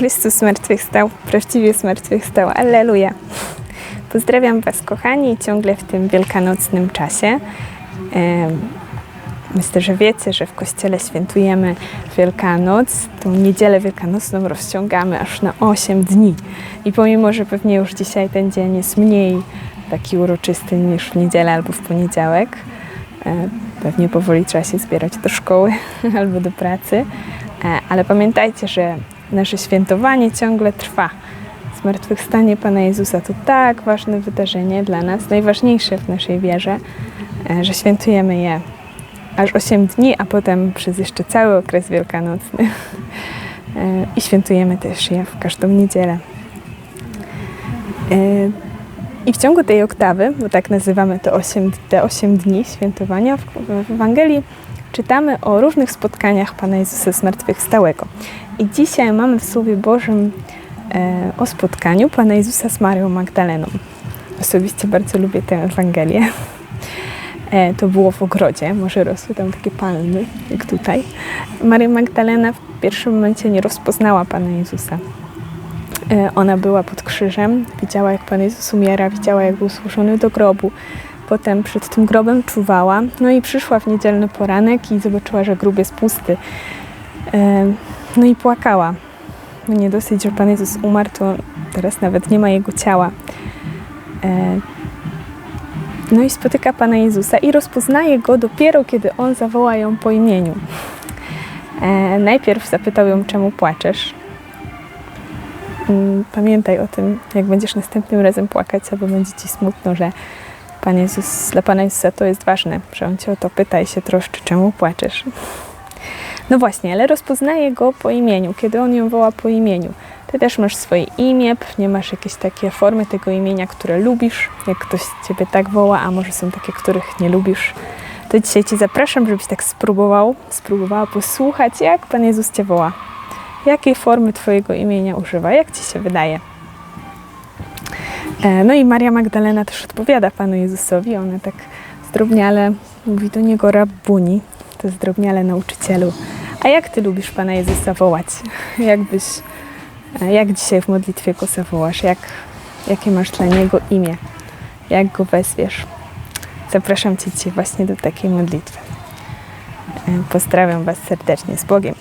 Chrystus zmartwychwstał, prawdziwie zmartwychwstał. Alleluja. Pozdrawiam Was, kochani, ciągle w tym wielkanocnym czasie. Myślę, że wiecie, że w Kościele świętujemy Wielkanoc. Tą niedzielę wielkanocną rozciągamy aż na 8 dni. I pomimo, że pewnie już dzisiaj ten dzień jest mniej taki uroczysty niż w niedzielę albo w poniedziałek, e, pewnie powoli trzeba się zbierać do szkoły albo do pracy, E, ale pamiętajcie, że nasze świętowanie ciągle trwa. Zmartwychwstanie Pana Jezusa to tak ważne wydarzenie dla nas, najważniejsze w naszej wierze, e, że świętujemy je aż 8 dni, a potem przez jeszcze cały okres wielkanocny. E, I świętujemy też je w każdą niedzielę. E, I w ciągu tej oktawy, bo tak nazywamy to 8, te 8 dni świętowania, w, w Ewangelii czytamy o różnych spotkaniach Pana Jezusa Zmartwychwstałego. I dzisiaj mamy w Słowie Bożym e, o spotkaniu Pana Jezusa z Marią Magdaleną. Osobiście bardzo lubię tę Ewangelię. E, to było w ogrodzie, może rosły tam takie palmy, jak tutaj. Maria Magdalena w pierwszym momencie nie rozpoznała Pana Jezusa. E, Ona była pod krzyżem, widziała jak Pan Jezus umiera, widziała jak był złożony do grobu. Potem przed tym grobem czuwała, no i przyszła w niedzielny poranek i zobaczyła, że grób jest pusty. E, No i płakała. No nie dosyć, że Pan Jezus umarł, to teraz nawet nie ma Jego ciała. E, no i spotyka Pana Jezusa i rozpoznaje Go dopiero, kiedy On zawoła ją po imieniu. E, najpierw zapytał ją, czemu płaczesz. Mm, Pamiętaj o tym, jak będziesz następnym razem płakać, albo będzie Ci smutno, że Pan Jezus, dla Pana Jezusa to jest ważne, że On Cię o to pyta i się troszczy, czemu płaczesz. No właśnie, ale rozpoznaje Go po imieniu, kiedy On ją woła po imieniu. Ty też masz swoje imię, pewnie masz jakieś takie formy tego imienia, które lubisz, jak ktoś Ciebie tak woła, a może są takie, których nie lubisz. To dzisiaj Cię zapraszam, żebyś tak spróbował, spróbowała posłuchać, jak Pan Jezus Cię woła. Jakiej formy Twojego imienia używa, jak Ci się wydaje. E, No i Maria Magdalena też odpowiada Panu Jezusowi. Ona tak zdrobniale mówi do Niego Rabbuni, to zdrobniale nauczycielu. A jak Ty lubisz Pana Jezusa wołać? Jakbyś, e, jak dzisiaj w modlitwie Go zawołasz? Jak, jakie masz dla Niego imię? Jak Go wezwiesz? Zapraszam Cię dzisiaj właśnie do takiej modlitwy. E, Pozdrawiam Was serdecznie z Bogiem.